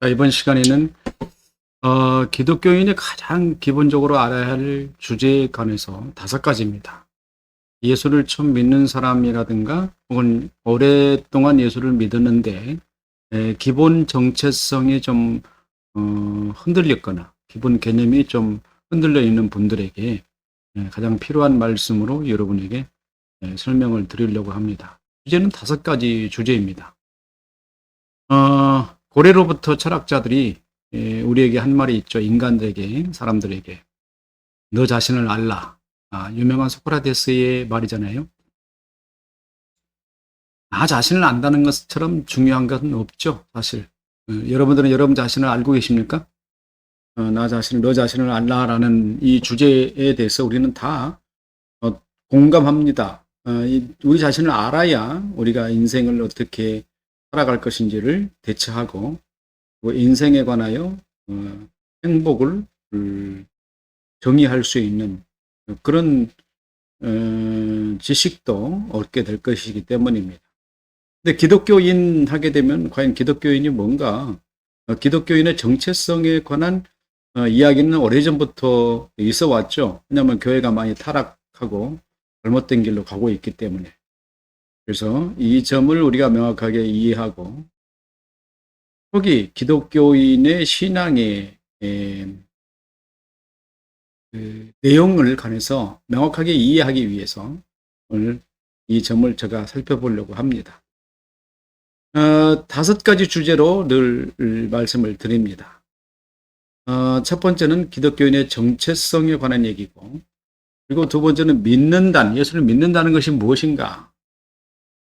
자, 이번 시간에는 어, 기독교인이 가장 기본적으로 알아야 할 주제에 관해서 다섯 가지입니다. 예수를 처음 믿는 사람이라든가 혹은 오랫동안 예수를 믿었는데 에, 기본 정체성이 좀 어, 흔들렸거나 기본 개념이 좀 흔들려 있는 분들에게 에, 가장 필요한 말씀으로 여러분에게 에, 설명을 드리려고 합니다. 주제는 다섯 가지 주제입니다. 어, 고래로부터 철학자들이 예, 우리에게 한 말이 있죠. 인간들에게, 사람들에게. 너 자신을 알라. 아, 유명한 소크라테스의 말이잖아요. 나 자신을 안다는 것처럼 중요한 것은 없죠, 사실. 어, 여러분들은 여러분 자신을 알고 계십니까? 어, 나 자신을, 너 자신을 알라라는 이 주제에 대해서 우리는 다 어, 공감합니다. 어, 이, 우리 자신을 알아야 우리가 인생을 어떻게 살아갈 것인지를 대처하고 그 인생에 관하여 어, 행복을 음, 정의할 수 있는 그런 어, 지식도 얻게 될 것이기 때문입니다. 근데 기독교인 하게 되면 과연 기독교인이 뭔가 어, 기독교인의 정체성에 관한 어, 이야기는 오래전부터 있어 왔죠. 왜냐하면 교회가 많이 타락하고 잘못된 길로 가고 있기 때문에. 그래서 이 점을 우리가 명확하게 이해하고 거기 기독교인의 신앙의 에, 그 내용을 관해서 명확하게 이해하기 위해서 오늘 이 점을 제가 살펴보려고 합니다. 어, 다섯 가지 주제로 늘 말씀을 드립니다. 어, 첫 번째는 기독교인의 정체성에 관한 얘기고, 그리고 두 번째는 믿는다는, 예수를 믿는다는 것이 무엇인가,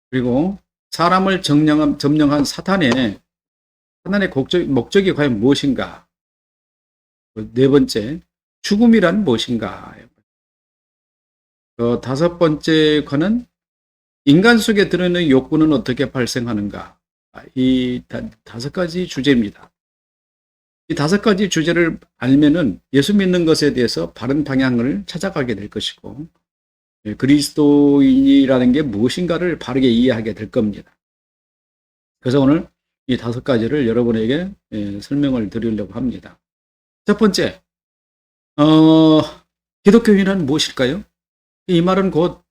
그리고 사람을 점령한, 점령한 사탄의 하나님의 목적, 목적 이 과연 무엇인가? 네 번째, 죽음이란 무엇인가? 어, 다섯 번째 관은 인간 속에 들어있는 욕구는 어떻게 발생하는가? 아, 이 다, 다섯 가지 주제입니다. 이 다섯 가지 주제를 알면은 예수 믿는 것에 대해서 바른 방향을 찾아가게 될 것이고, 예, 그리스도인이라는 게 무엇인가를 바르게 이해하게 될 겁니다. 그래서 오늘 이 다섯 가지를 여러분에게 예, 설명을 드리려고 합니다. 첫 번째, 어, 기독교인은 무엇일까요? 이 말은 곧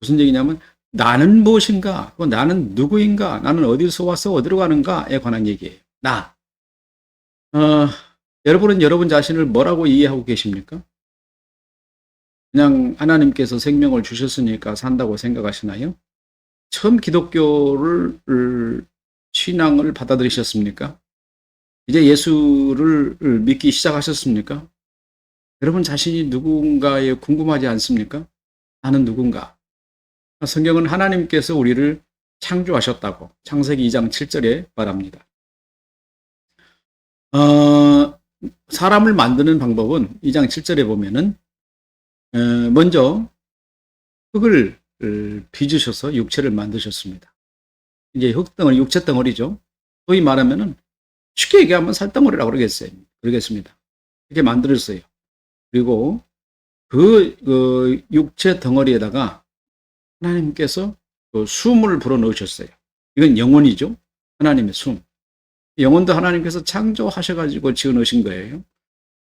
무슨 얘기냐면 나는 무엇인가? 나는 누구인가? 나는 어디서 와서 어디로 가는가에 관한 얘기예요. 나. 어, 여러분은 여러분 자신을 뭐라고 이해하고 계십니까? 그냥 하나님께서 생명을 주셨으니까 산다고 생각하시나요? 처음 기독교를 신앙을 받아들이셨습니까? 이제 예수를 믿기 시작하셨습니까? 여러분 자신이 누군가에 궁금하지 않습니까? 나는 누군가? 성경은 하나님께서 우리를 창조하셨다고 창세기 2장 7절에 말합니다. 어, 사람을 만드는 방법은 2장 7절에 보면은 어, 먼저 흙을 빚으셔서 육체를 만드셨습니다. 이제 흙덩어리, 육체 덩어리죠. 소위 말하면은 쉽게 얘기하면 살덩어리라고 그러겠어요. 그러겠습니다. 이렇게 만들었어요. 그리고 그, 그 육체 덩어리에다가 하나님께서 그 숨을 불어 넣으셨어요. 이건 영혼이죠. 하나님의 숨. 영혼도 하나님께서 창조하셔가지고 지어 넣으신 거예요.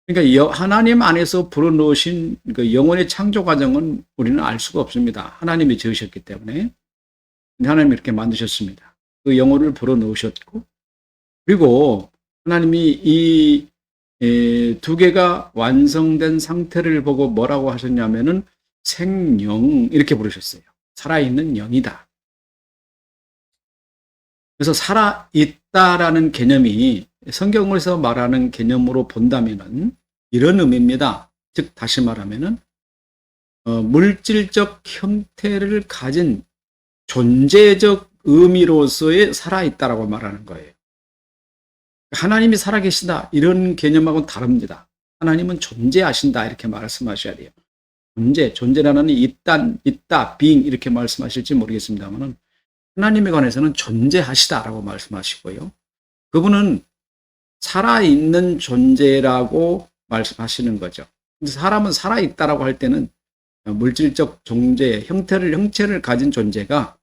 그러니까 하나님 안에서 불어 넣으신 그 영혼의 창조 과정은 우리는 알 수가 없습니다. 하나님이 지으셨기 때문에. 하나님이 이렇게 만드셨습니다. 그 영혼을 불어 넣으셨고, 그리고 하나님이 이 두 개가 완성된 상태를 보고 뭐라고 하셨냐면은 생영 이렇게 부르셨어요. 살아있는 영이다. 그래서 살아있다라는 개념이 성경에서 말하는 개념으로 본다면은 이런 의미입니다. 즉 다시 말하면은 어, 물질적 형태를 가진 존재적 의미로서의 살아있다라고 말하는 거예요. 하나님이 살아계시다 이런 개념하고는 다릅니다. 하나님은 존재하신다 이렇게 말씀하셔야 돼요. 존재, 존재라는 있다, 있다, being 이렇게 말씀하실지 모르겠습니다만은 하나님에 관해서는 존재하시다라고 말씀하시고요. 그분은 살아있는 존재라고 말씀하시는 거죠. 사람은 살아있다라고 할 때는 물질적 존재, 형태를, 형체를 가진 존재가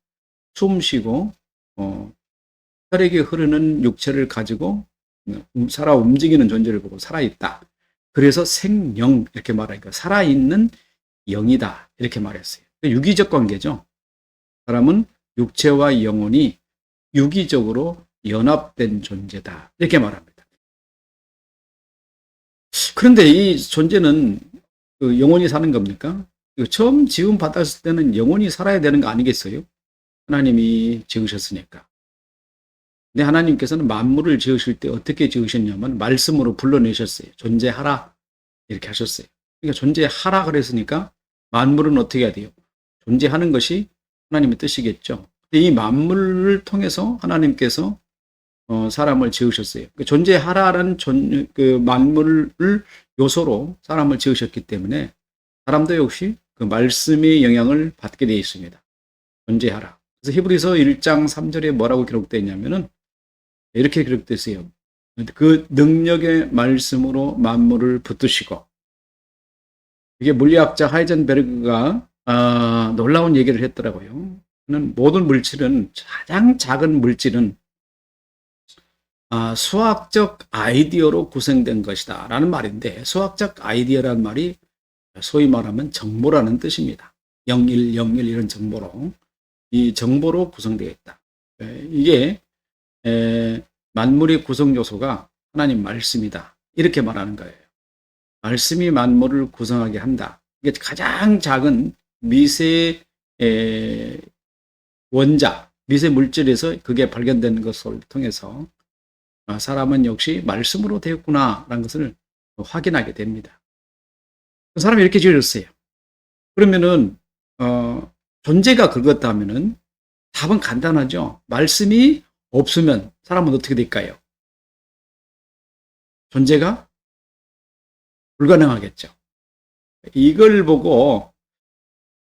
숨 쉬고, 어, 혈액이 흐르는 육체를 가지고 음, 살아 움직이는 존재를 보고 살아있다. 그래서 생영 이렇게 말하니까 살아있는 영이다 이렇게 말했어요. 유기적 관계죠. 사람은 육체와 영혼이 유기적으로 연합된 존재다 이렇게 말합니다. 그런데 이 존재는 그 영혼이 사는 겁니까? 처음 지음 받았을 때는 영혼이 살아야 되는 거 아니겠어요? 하나님이 지으셨으니까. 근데 하나님께서는 만물을 지으실 때 어떻게 지으셨냐면 말씀으로 불러내셨어요. 존재하라 이렇게 하셨어요. 그러니까 존재하라 그랬으니까 만물은 어떻게 해야 돼요? 존재하는 것이 하나님의 뜻이겠죠. 이 만물을 통해서 하나님께서 어, 사람을 지으셨어요. 그 존재하라는 존, 그 만물을 요소로 사람을 지으셨기 때문에 사람도 역시 그 말씀의 영향을 받게 되어 있습니다. 존재하라. 그래서 히브리서 1장 3절에 뭐라고 기록되어 있냐면은 이렇게 기록되어 있어요. 그 능력의 말씀으로 만물을 붙드시고 이게 물리학자 하이젠베르그가 아, 놀라운 얘기를 했더라고요. 모든 물질은 가장 작은 물질은 아, 수학적 아이디어로 구성된 것이다 라는 말인데 수학적 아이디어라는 말이 소위 말하면 정보라는 뜻입니다. 01, 01 이런 정보로 이 정보로 구성되어 있다. 예, 이게 만물의 구성 요소가 하나님 말씀이다. 이렇게 말하는 거예요. 말씀이 만물을 구성하게 한다. 이게 가장 작은 미세 원자, 미세 물질에서 그게 발견되는 것을 통해서 아, 사람은 역시 말씀으로 되었구나라는 것을 확인하게 됩니다. 그 사람이 이렇게 지어졌어요. 그러면은 어, 존재가 그렇다면은 답은 간단하죠. 말씀이 없으면 사람은 어떻게 될까요? 존재가 불가능하겠죠. 이걸 보고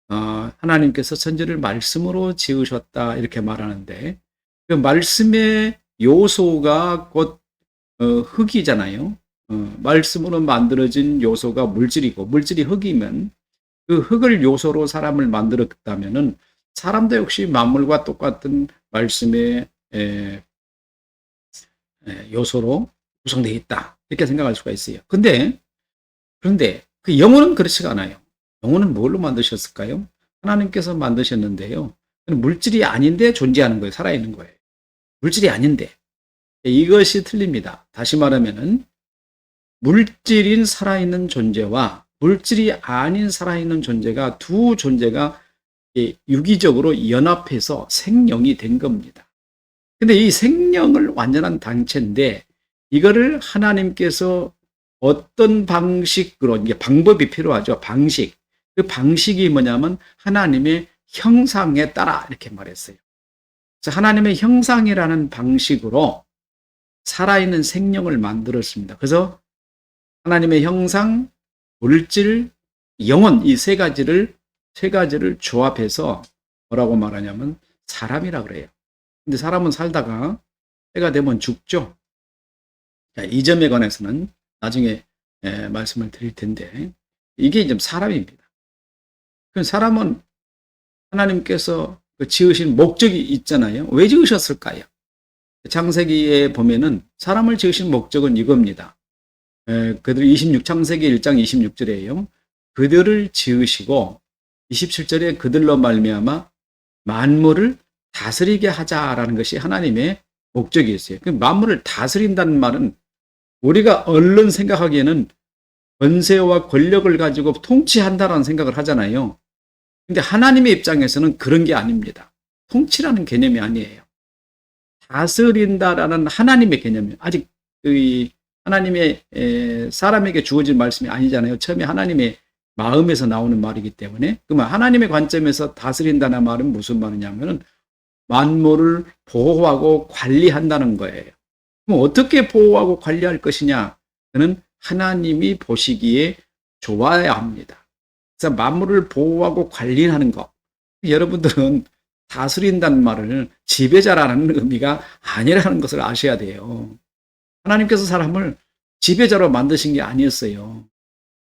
어, 하나님께서 천지를 말씀으로 지으셨다 이렇게 말하는데 그 말씀의 요소가 곧 어, 흙이잖아요. 어, 말씀으로 만들어진 요소가 물질이고 물질이 흙이면 그 흙을 요소로 사람을 만들었다면은 사람도 역시 만물과 똑같은 말씀의 요소로 구성되어 있다 이렇게 생각할 수가 있어요. 근데 그런데 그 영혼은 그렇지가 않아요. 영혼은 뭘로 만드셨을까요? 하나님께서 만드셨는데요. 물질이 아닌데 존재하는 거예요. 살아있는 거예요. 물질이 아닌데. 이것이 틀립니다. 다시 말하면은 물질인 살아있는 존재와 물질이 아닌 살아있는 존재가 두 존재가 유기적으로 연합해서 생명이 된 겁니다. 근데 이 생명을 완전한 단체인데 이거를 하나님께서 어떤 방식으로 이게 방법이 필요하죠. 방식. 그 방식이 뭐냐면 하나님의 형상에 따라 이렇게 말했어요. 하나님의 형상이라는 방식으로 살아있는 생명을 만들었습니다. 그래서 하나님의 형상, 물질, 영혼 이 세 가지를 세 가지를 조합해서 뭐라고 말하냐면 사람이라 그래요. 근데 사람은 살다가 때가 되면 죽죠. 자, 이 점에 관해서는 나중에 예, 말씀을 드릴 텐데 이게 이제 사람입니다. 그 사람은 하나님께서 그 지으신 목적이 있잖아요. 왜 지으셨을까요? 창세기에 보면은 사람을 지으신 목적은 이겁니다. 그들 26 창세기 1장 26절에요. 그들을 지으시고 27절에 그들로 말미암아 만물을 다스리게 하자라는 것이 하나님의 목적이었어요. 그 만물을 다스린다는 말은 우리가 얼른 생각하기에는 권세와 권력을 가지고 통치한다라는 생각을 하잖아요. 근데 하나님의 입장에서는 그런 게 아닙니다. 통치라는 개념이 아니에요. 다스린다라는 하나님의 개념이에요. 아직 그 하나님의 사람에게 주어진 말씀이 아니잖아요. 처음에 하나님의 마음에서 나오는 말이기 때문에 그러면 하나님의 관점에서 다스린다는 말은 무슨 말이냐면은 만물을 보호하고 관리한다는 거예요. 그럼 어떻게 보호하고 관리할 것이냐? 그는 하나님이 보시기에 좋아야 합니다. 그래서 만물을 보호하고 관리하는 것. 여러분들은 다스린다는 말을 지배자라는 의미가 아니라는 것을 아셔야 돼요. 하나님께서 사람을 지배자로 만드신 게 아니었어요.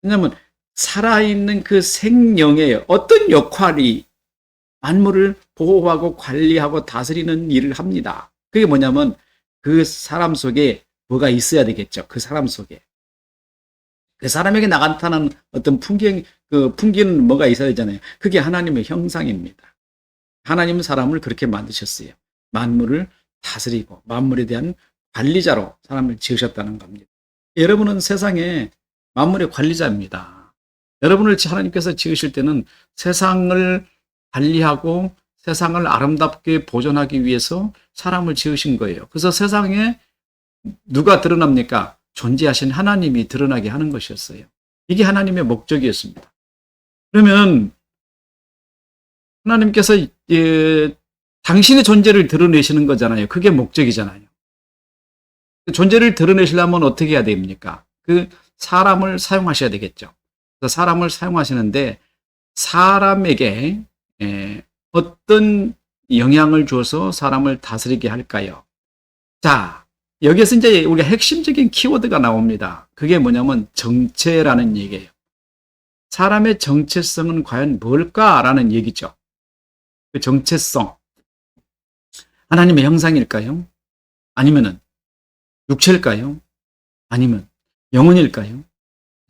왜냐하면 살아있는 그 생명의 어떤 역할이 만물을 보호하고 관리하고 다스리는 일을 합니다. 그게 뭐냐면 그 사람 속에 뭐가 있어야 되겠죠. 그 사람 속에. 그 사람에게 나타나는 어떤 풍경, 그 풍기는 뭐가 있어야 되잖아요. 그게 하나님의 형상입니다. 하나님은 사람을 그렇게 만드셨어요. 만물을 다스리고 만물에 대한 관리자로 사람을 지으셨다는 겁니다. 여러분은 세상에 만물의 관리자입니다. 여러분을 하나님께서 지으실 때는 세상을 관리하고 세상을 아름답게 보존하기 위해서 사람을 지으신 거예요. 그래서 세상에 누가 드러납니까? 존재하신 하나님이 드러나게 하는 것이었어요. 이게 하나님의 목적이었습니다. 그러면 하나님께서 예, 당신의 존재를 드러내시는 거잖아요. 그게 목적이잖아요. 존재를 드러내시려면 어떻게 해야 됩니까? 그 사람을 사용하셔야 되겠죠. 그래서 사람을 사용하시는데 사람에게 예, 어떤 영향을 줘서 사람을 다스리게 할까요? 자, 여기에서 이제 우리가 핵심적인 키워드가 나옵니다. 그게 뭐냐면 정체라는 얘기예요. 사람의 정체성은 과연 뭘까라는 얘기죠. 그 정체성. 하나님의 형상일까요? 아니면은 육체일까요? 아니면 영혼일까요?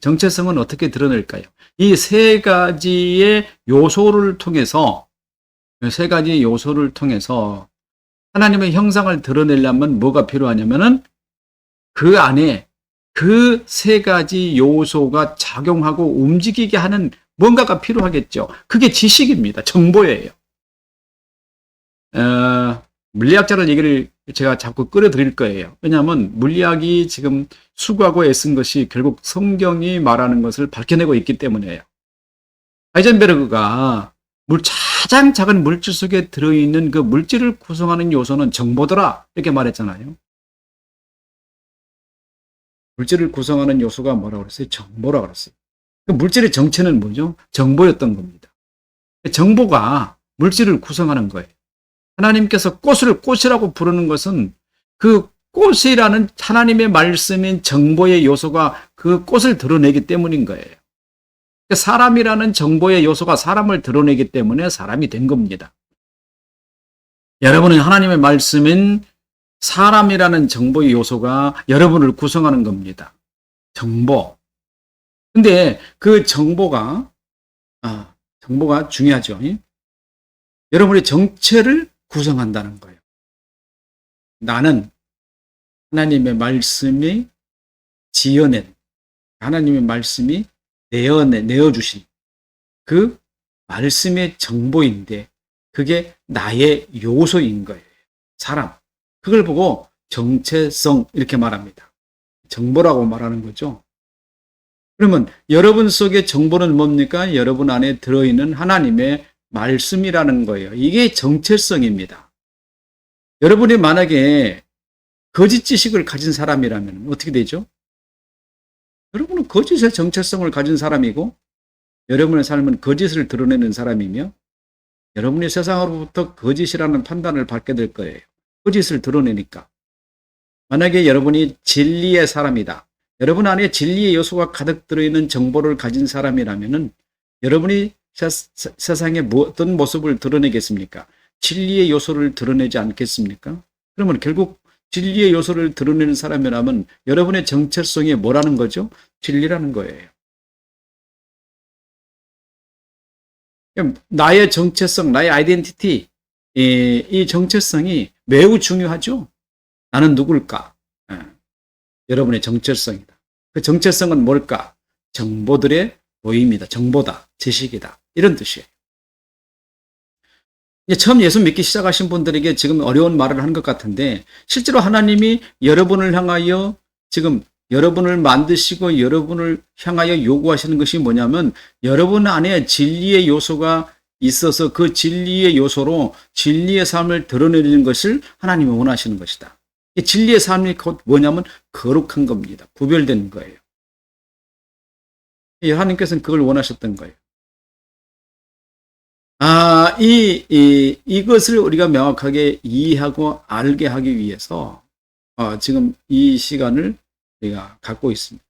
정체성은 어떻게 드러낼까요? 이 세 가지의 요소를 통해서 세 가지 요소를 통해서 하나님의 형상을 드러내려면 뭐가 필요하냐면은 그 안에 그 세 가지 요소가 작용하고 움직이게 하는 뭔가가 필요하겠죠. 그게 지식입니다. 정보예요. 어, 물리학자를 얘기를 제가 자꾸 끌어드릴 거예요. 왜냐하면 물리학이 지금 수고하고 애쓴 것이 결국 성경이 말하는 것을 밝혀내고 있기 때문이에요. 하이젠베르그가 물 가장 작은 물질 속에 들어있는 그 물질을 구성하는 요소는 정보더라 이렇게 말했잖아요. 물질을 구성하는 요소가 뭐라고 그랬어요? 정보라고 그랬어요. 그 물질의 정체는 뭐죠? 정보였던 겁니다. 정보가 물질을 구성하는 거예요. 하나님께서 꽃을 꽃이라고 부르는 것은 그 꽃이라는 하나님의 말씀인 정보의 요소가 그 꽃을 드러내기 때문인 거예요. 그러니까 사람이라는 정보의 요소가 사람을 드러내기 때문에 사람이 된 겁니다. 여러분은 하나님의 말씀인 사람이라는 정보의 요소가 여러분을 구성하는 겁니다. 정보. 근데 그 정보가, 아, 정보가 중요하죠. 여러분의 정체를 구성한다는 거예요. 나는 하나님의 말씀이 지어낸, 하나님의 말씀이 내어내, 내어주신 그 말씀의 정보인데 그게 나의 요소인 거예요. 사람. 그걸 보고 정체성 이렇게 말합니다. 정보라고 말하는 거죠. 그러면 여러분 속의 정보는 뭡니까? 여러분 안에 들어있는 하나님의 말씀이라는 거예요. 이게 정체성입니다. 여러분이 만약에 거짓 지식을 가진 사람이라면 어떻게 되죠? 여러분은 거짓의 정체성을 가진 사람이고 여러분의 삶은 거짓을 드러내는 사람이며 여러분이 세상으로부터 거짓이라는 판단을 받게 될 거예요. 거짓을 드러내니까. 만약에 여러분이 진리의 사람이다. 여러분 안에 진리의 요소가 가득 들어있는 정보를 가진 사람이라면 여러분이 세, 상에 뭐, 어떤 모습을 드러내겠습니까? 진리의 요소를 드러내지 않겠습니까? 그러면 결국 진리의 요소를 드러내는 사람이라면 여러분의 정체성이 뭐라는 거죠? 진리라는 거예요. 나의 정체성, 나의 아이덴티티, 이, 이 정체성이 매우 중요하죠. 나는 누굴까? 예. 여러분의 정체성이다. 그 정체성은 뭘까? 정보들의 모임이다. 정보다. 지식이다. 이런 뜻이에요. 이제 처음 예수 믿기 시작하신 분들에게 지금 어려운 말을 한것 같은데 실제로 하나님이 여러분을 향하여 지금 여러분을 만드시고 여러분을 향하여 요구하시는 것이 뭐냐면 여러분 안에 진리의 요소가 있어서 그 진리의 요소로 진리의 삶을 드러내는 것을 하나님이 원하시는 것이다. 진리의 삶이 곧 뭐냐면 거룩한 겁니다. 구별된 거예요. 하나님께서는 그걸 원하셨던 거예요. 아, 이, 이, 이것을 우리가 명확하게 이해하고 알게 하기 위해서 어, 지금 이 시간을 우리가 갖고 있습니다.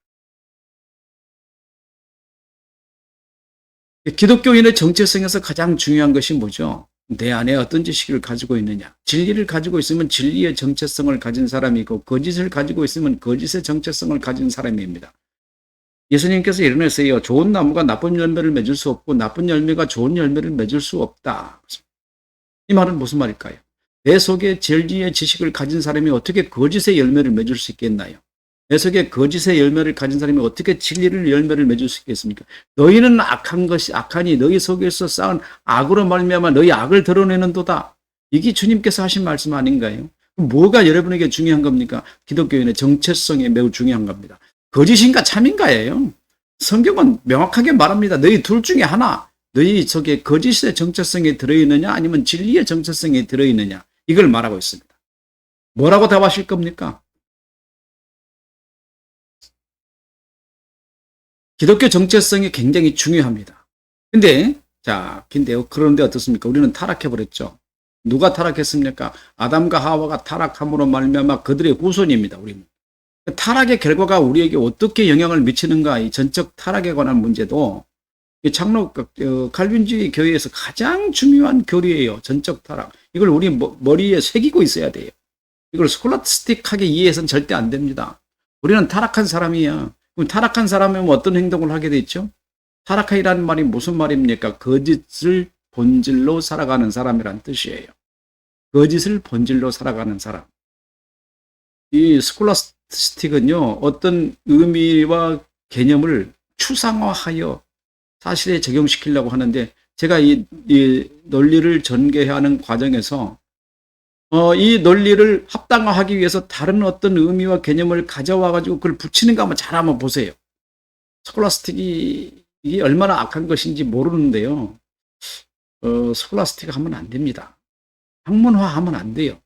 기독교인의 정체성에서 가장 중요한 것이 뭐죠? 내 안에 어떤 지식을 가지고 있느냐. 진리를 가지고 있으면 진리의 정체성을 가진 사람이고 거짓을 가지고 있으면 거짓의 정체성을 가진 사람입니다. 예수님께서 이르셨어요. 좋은 나무가 나쁜 열매를 맺을 수 없고 나쁜 열매가 좋은 열매를 맺을 수 없다. 이 말은 무슨 말일까요? 내 속에 진리의 지식을 가진 사람이 어떻게 거짓의 열매를 맺을 수 있겠나요? 내 속에 거짓의 열매를 가진 사람이 어떻게 진리를 열매를 맺을 수 있겠습니까? 너희는 악한 것이 악하니 너희 속에서 쌓은 악으로 말미암아 너희 악을 드러내는도다. 이게 주님께서 하신 말씀 아닌가요? 뭐가 여러분에게 중요한 겁니까? 기독교인의 정체성이 매우 중요한 겁니다. 거짓인가 참인가예요. 성경은 명확하게 말합니다. 너희 둘 중에 하나, 너희 속에 거짓의 정체성이 들어있느냐 아니면 진리의 정체성이 들어있느냐 이걸 말하고 있습니다. 뭐라고 답하실 겁니까? 기독교 정체성이 굉장히 중요합니다. 근데 자, 근데 그런데 어떻습니까? 우리는 타락해 버렸죠. 누가 타락했습니까? 아담과 하와가 타락함으로 말미암아 그들의 후손입니다. 우리는 타락의 결과가 우리에게 어떻게 영향을 미치는가 이 전적 타락에 관한 문제도 이 장로 어, 칼빈주의 교회에서 가장 중요한 교리예요. 전적 타락. 이걸 우리 머리에 새기고 있어야 돼요. 이걸 스콜라스틱하게 이해해서는 절대 안 됩니다. 우리는 타락한 사람이야. 그럼 타락한 사람이면 어떤 행동을 하게 되죠? 타락이라는 말이 무슨 말입니까? 거짓을 본질로 살아가는 사람이란 뜻이에요. 거짓을 본질로 살아가는 사람. 이 스콜라스 틱은요, 어떤 의미와 개념을 추상화하여 사실에 적용시키려고 하는데, 제가 이, 이 논리를 전개하는 과정에서 어, 이 논리를 합당화하기 위해서 다른 어떤 의미와 개념을 가져와 가지고 그걸 붙이는가 한번 잘 한번 보세요. 스콜라스틱이 이게 얼마나 악한 것인지 모르는데요. 어, 스콜라스틱 하면 안 됩니다. 학문화 하면 안 돼요.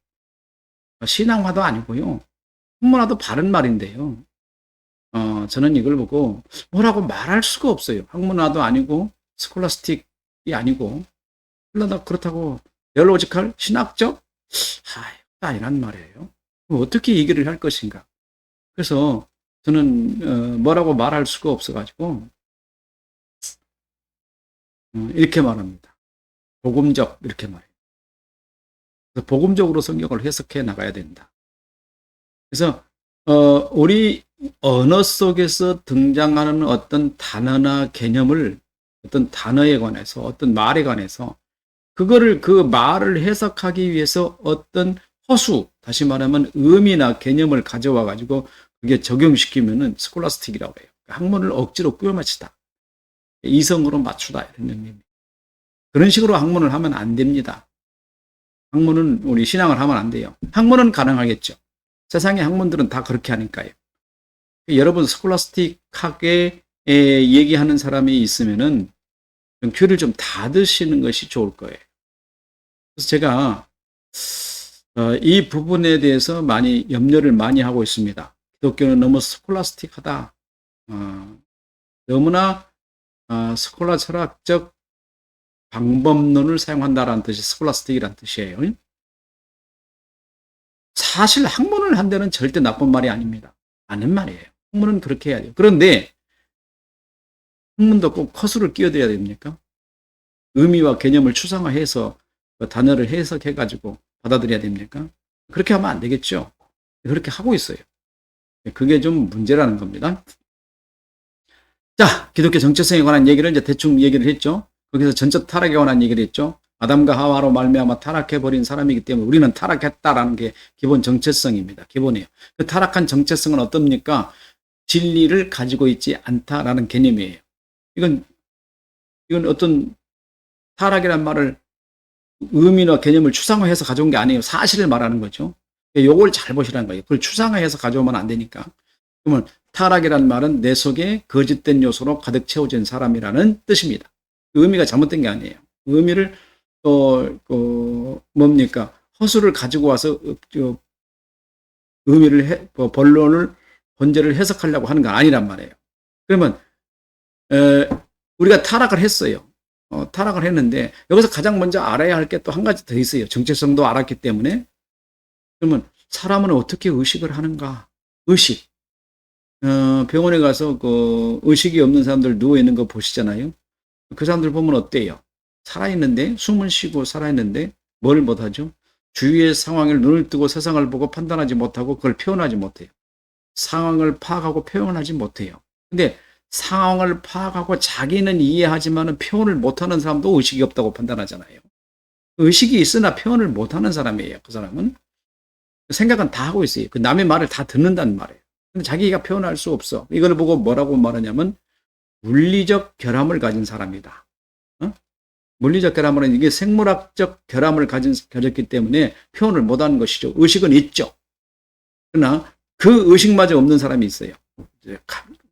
신앙화도 아니고요. 학문화도 바른 말인데요. 어, 저는 이걸 보고 뭐라고 말할 수가 없어요. 학문화도 아니고 스콜라스틱이 아니고 그러다 그렇다고 델로지컬 신학적 하, 아니란 말이에요. 어떻게 얘기를 할 것인가. 그래서 저는 어, 뭐라고 말할 수가 없어가지고 어, 이렇게 말합니다. 복음적 이렇게 말해요. 복음적으로 성경을 해석해 나가야 된다. 그래서 어, 우리 언어 속에서 등장하는 어떤 단어나 개념을 어떤 단어에 관해서 어떤 말에 관해서 그거를 그 말을 해석하기 위해서 어떤 허수, 다시 말하면 의미나 개념을 가져와 가지고 그게 적용시키면은 스콜라스틱이라고 해요. 학문을 억지로 꾸겨 맞추다. 이성으로 맞추다 이런 의미입니다. 그런 식으로 학문을 하면 안 됩니다. 학문은 우리 신앙을 하면 안 돼요. 학문은 가능하겠죠. 세상의 학문들은 다 그렇게 하니까요. 여러분 스콜라스틱하게 얘기하는 사람이 있으면은 귀를 좀 닫으시는 것이 좋을 거예요. 그래서 제가 어, 이 부분에 대해서 많이 염려를 많이 하고 있습니다. 기독교는 너무 스콜라스틱하다. 어, 너무나 어, 스콜라 철학적 방법론을 사용한다라는 뜻이 스콜라스틱이라는 뜻이에요. 사실 학문을 한 데는 절대 나쁜 말이 아닙니다. 아는 말이에요. 학문은 그렇게 해야 돼요. 그런데 학문도 꼭 커수를 끼어들어야 됩니까? 의미와 개념을 추상화해서 그 단어를 해석해가지고 받아들여야 됩니까? 그렇게 하면 안 되겠죠. 그렇게 하고 있어요. 그게 좀 문제라는 겁니다. 자, 기독교 정체성에 관한 얘기를 이제 대충 얘기를 했죠. 거기서 전적 타락에 관한 얘기를 했죠. 아담과 하와로 말미암아 타락해 버린 사람이기 때문에 우리는 타락했다라는 게 기본 정체성입니다. 기본이에요. 그 타락한 정체성은 어떻습니까? 진리를 가지고 있지 않다라는 개념이에요. 이건, 이건 어떤 타락이란 말을 의미나 개념을 추상화해서 가져온 게 아니에요. 사실을 말하는 거죠. 요걸 잘 보시라는 거예요. 그걸 추상화해서 가져오면 안 되니까. 그러면 타락이란 말은 내 속에 거짓된 요소로 가득 채워진 사람이라는 뜻입니다. 의미가 잘못된 게 아니에요. 의미를 또, 그, 뭡니까? 허수를 가지고 와서 어, 의미를, 해, 뭐 본론을, 본제를 해석하려고 하는 건 아니란 말이에요. 그러면, 에, 우리가 타락을 했어요. 어, 타락을 했는데 여기서 가장 먼저 알아야 할 게 또 한 가지 더 있어요. 정체성도 알았기 때문에 그러면 사람은 어떻게 의식을 하는가? 의식. 어, 병원에 가서 그 의식이 없는 사람들 누워 있는 거 보시잖아요. 그 사람들 보면 어때요? 살아있는데, 숨을 쉬고 살아있는데, 뭘 못하죠? 주위의 상황을 눈을 뜨고 세상을 보고 판단하지 못하고 그걸 표현하지 못해요. 상황을 파악하고 표현하지 못해요. 근데 상황을 파악하고 자기는 이해하지만 표현을 못하는 사람도 의식이 없다고 판단하잖아요. 의식이 있으나 표현을 못하는 사람이에요. 그 사람은 생각은 다 하고 있어요. 그 남의 말을 다 듣는다는 말이에요. 근데 자기가 표현할 수 없어. 이걸 보고 뭐라고 말하냐면 물리적 결함을 가진 사람이다. 어? 물리적 결함은 이게 생물학적 결함을 가진 가졌기 때문에 표현을 못하는 것이죠. 의식은 있죠. 그러나 그 의식마저 없는 사람이 있어요.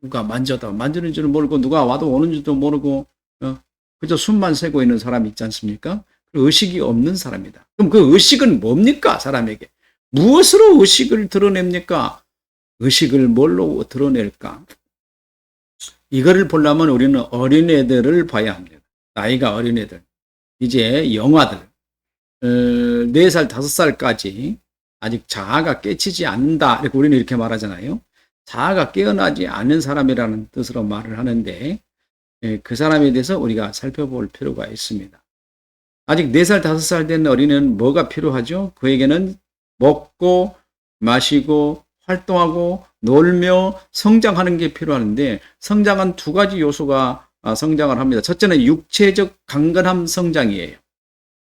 누가 만져다 만지는 줄은 모르고 누가 와도 오는 줄도 모르고 어? 그저 숨만 새고 있는 사람이 있지 않습니까? 의식이 없는 사람이다. 그럼 그 의식은 뭡니까? 사람에게. 무엇으로 의식을 드러냅니까? 의식을 뭘로 드러낼까? 이거를 보려면 우리는 어린애들을 봐야 합니다. 나이가 어린 애들. 이제 영화들. 어, 4살, 5살까지 아직 자아가 깨치지 않는다. 이렇게 우리는 이렇게 말하잖아요. 자아가 깨어나지 않은 사람이라는 뜻으로 말을 하는데 예, 그 사람에 대해서 우리가 살펴볼 필요가 있습니다. 아직 4살, 5살 된 어린이는 뭐가 필요하죠? 그에게는 먹고 마시고 활동하고 놀며 성장하는 게 필요한데 성장한 두 가지 요소가 아, 성장을 합니다. 첫째는 육체적 강건함 성장이에요.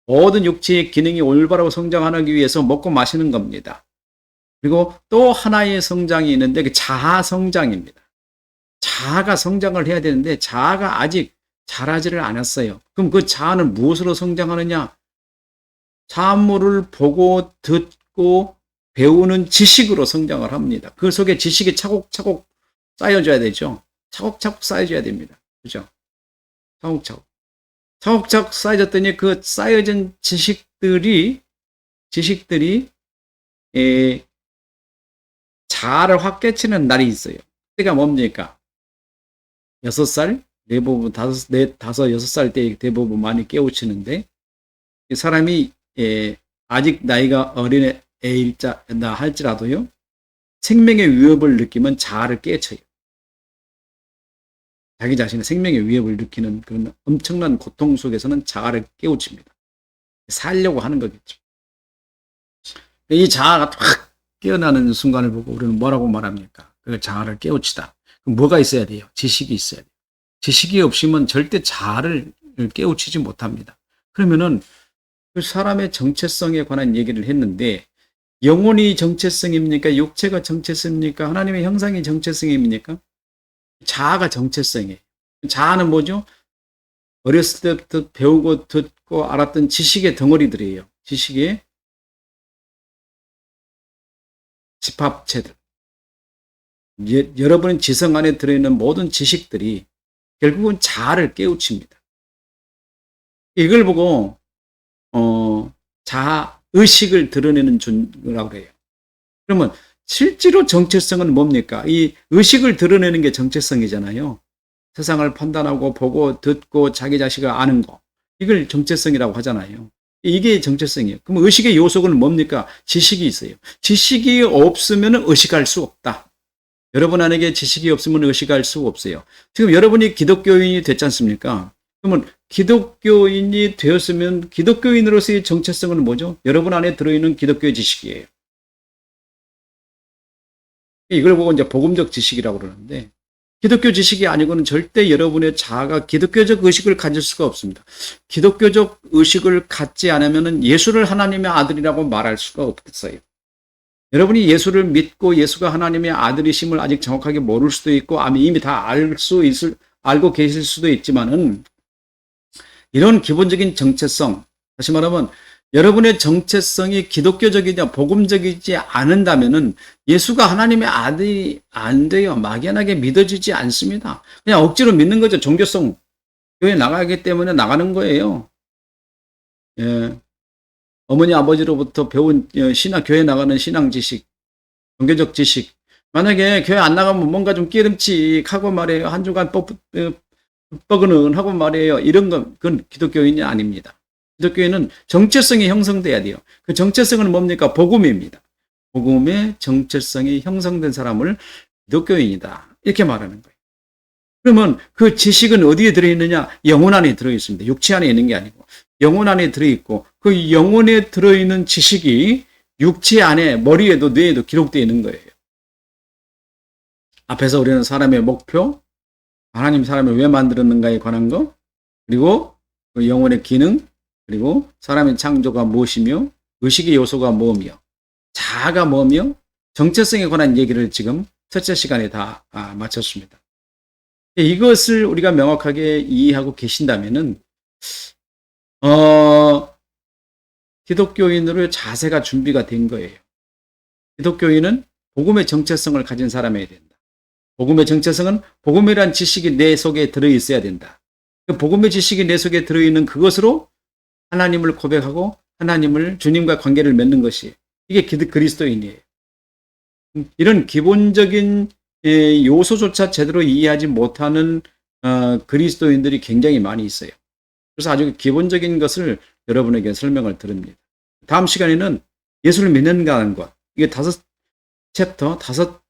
모든 육체의 기능이 올바르고 성장하기 위해서 먹고 마시는 겁니다. 그리고 또 하나의 성장이 있는데 그 자아 성장입니다. 자아가 성장을 해야 되는데 자아가 아직 자라지를 않았어요. 그럼 그 자아는 무엇으로 성장하느냐? 사물을 보고 듣고 배우는 지식으로 성장을 합니다. 그 속에 지식이 차곡차곡 쌓여져야 되죠. 차곡차곡 쌓여져야 됩니다. 그죠? 차곡차곡. 차곡차곡 쌓여졌더니 그 쌓여진 지식들이, 지식들이, 에, 자아를 확 깨치는 날이 있어요. 그때가 뭡니까? 여섯 살, 대부분 다섯, 네, 다섯, 여섯 살 때 대부분 많이 깨우치는데, 사람이, 예, 아직 나이가 어린 애일자, 나 할지라도요, 생명의 위협을 느끼면 자아를 깨쳐요. 자기 자신의 생명의 위협을 느끼는 그런 엄청난 고통 속에서는 자아를 깨우칩니다. 살려고 하는 거겠죠. 이 자아가 확 깨어나는 순간을 보고 우리는 뭐라고 말합니까? 그 자아를 깨우치다. 뭐가 있어야 돼요? 지식이 있어야 돼요. 지식이 없으면 절대 자아를 깨우치지 못합니다. 그러면은 그 사람의 정체성에 관한 얘기를 했는데 영혼이 정체성입니까? 육체가 정체성입니까? 하나님의 형상이 정체성입니까? 자아가 정체성이에요. 자아는 뭐죠? 어렸을 때부터 배우고 듣고 알았던 지식의 덩어리들이에요. 지식의 집합체들. 예, 여러분의 지성 안에 들어있는 모든 지식들이 결국은 자아를 깨우칩니다. 이걸 보고 어, 자아 의식을 드러내는 존이라고 해요. 그러면 실제로 정체성은 뭡니까? 이 의식을 드러내는 게 정체성이잖아요. 세상을 판단하고 보고 듣고 자기 자식을 아는 거. 이걸 정체성이라고 하잖아요. 이게 정체성이에요. 그럼 의식의 요소는 뭡니까? 지식이 있어요. 지식이 없으면 의식할 수 없다. 여러분 안에게 지식이 없으면 의식할 수 없어요. 지금 여러분이 기독교인이 됐지 않습니까? 그러면 기독교인이 되었으면 기독교인으로서의 정체성은 뭐죠? 여러분 안에 들어있는 기독교의 지식이에요. 이걸 보고 이제 복음적 지식이라고 그러는데 기독교 지식이 아니고는 절대 여러분의 자아가 기독교적 의식을 가질 수가 없습니다. 기독교적 의식을 갖지 않으면 예수를 하나님의 아들이라고 말할 수가 없겠어요. 여러분이 예수를 믿고 예수가 하나님의 아들이심을 아직 정확하게 모를 수도 있고 이미 다 알 수 있을 알고 계실 수도 있지만은 이런 기본적인 정체성 다시 말하면 여러분의 정체성이 기독교적이냐 복음적이지 않은다면은 예수가 하나님의 아들이 안 돼요. 막연하게 믿어지지 않습니다. 그냥 억지로 믿는 거죠. 종교성 교회 나가기 때문에 나가는 거예요. 예. 어머니 아버지로부터 배운 어, 신앙 교회 나가는 신앙 지식, 종교적 지식. 만약에 교회 안 나가면 뭔가 좀 끼름칙하고 말이에요. 한 주간 뻑, 어, 하고 말이에요. 이런 건 그건 기독교인이 아닙니다. 기독교회는 정체성이 형성돼야 돼요. 그 정체성은 뭡니까? 복음입니다. 복음의 정체성이 형성된 사람을 기독교인이다. 이렇게 말하는 거예요. 그러면 그 지식은 어디에 들어있느냐? 영혼 안에 들어있습니다. 육체 안에 있는 게 아니고 영혼 안에 들어있고 그 영혼에 들어있는 지식이 육체 안에 머리에도 뇌에도 기록되어 있는 거예요. 앞에서 우리는 사람의 목표, 하나님 사람을 왜 만들었는가에 관한 거, 그리고 그 영혼의 기능, 그리고 사람의 창조가 무엇이며 의식의 요소가 뭐며 자아가 뭐며 정체성에 관한 얘기를 지금 첫째 시간에 다 아, 마쳤습니다. 이것을 우리가 명확하게 이해하고 계신다면은 어, 기독교인으로 자세가 준비가 된 거예요. 기독교인은 복음의 정체성을 가진 사람이어야 된다. 복음의 정체성은 복음이란 지식이 내 속에 들어 있어야 된다. 그 복음의 지식이 내 속에 들어 있는 그것으로 하나님을 고백하고 하나님을 주님과 관계를 맺는 것이 이게 그리스도인이에요. 이런 기본적인 예, 요소조차 제대로 이해하지 못하는 어, 그리스도인들이 굉장히 많이 있어요. 그래서 아주 기본적인 것을 여러분에게 설명을 드립니다. 다음 시간에는 예수를 믿는가 하는 것. 이게 다섯 챕터, 다섯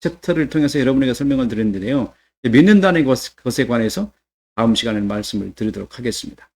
챕터를 통해서 여러분에게 설명을 드렸는데요. 믿는다는 것, 것에 관해서 다음 시간에 말씀을 드리도록 하겠습니다.